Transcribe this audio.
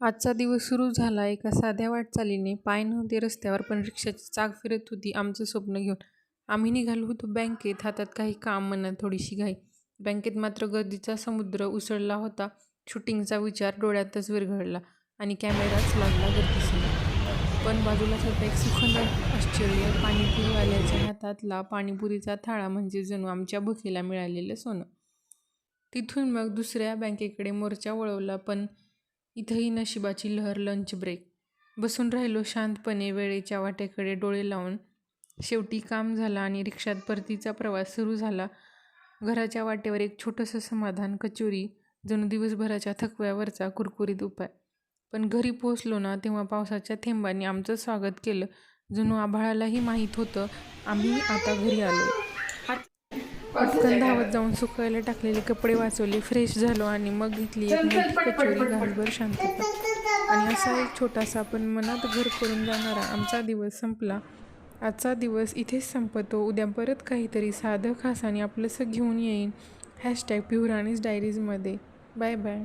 आजचा दिवस सुरू झाला एका साध्या वाटचालीने. पाय नव्हते रस्त्यावर, पण रिक्षाची चाक फिरत होती आमचं स्वप्न घेऊन. आम्ही निघालो होतो बँकेत. हातात काही काम, मनात थोडीशी घाई. बँकेत मात्र गर्दीचा समुद्र उसळला होता. शूटिंगचा विचार डोळ्यातच विरघळला आणि कॅमेराच लागला गर्दीसमोर. पण बाजूलाच होतं एक सुखद आश्चर्य. पाणीपुरीवाल्याच्या हातातला पाणीपुरीचा थाळा म्हणजे जणू आमच्या भुकेला मिळालेलं सोनं. तिथून मग दुसऱ्या बँकेकडे मोर्चा वळवला. पण इथंही नशिबाची लहर. Lunch break. बसून राहिलो शांतपणे वेळेच्या वाटेकडे डोळे लावून. शेवटी काम झालं आणि रिक्षात परतीचा प्रवास सुरू झाला. घराच्या वाटेवर एक छोटंसं समाधान. कचोरी जणू दिवसभराच्या थकव्यावरचा कुरकुरीत उपाय. पण घरी पोहोचलो ना, तेव्हा पावसाच्या थेंबांनी आमचं स्वागत केलं. जणू आभाळालाही माहीत होतं आम्ही आता घरी आलो पटकन धावत जाऊन सुकायला टाकलेले कपडे वाचवले, फ्रेश झालो आणि मग घेतली एक मोठी कचोरी. घासभर शांतता. आणि असा एक छोटासा पण मनात घर करून जाणारा आमचा दिवस संपला. आजचा दिवस इथेच संपतो. उद्या परत काहीतरी साधं, खास आणि आपलंसं घेऊन येईन. हॅशटॅग पिहुराणीज डायरीजमध्ये. Bye bye.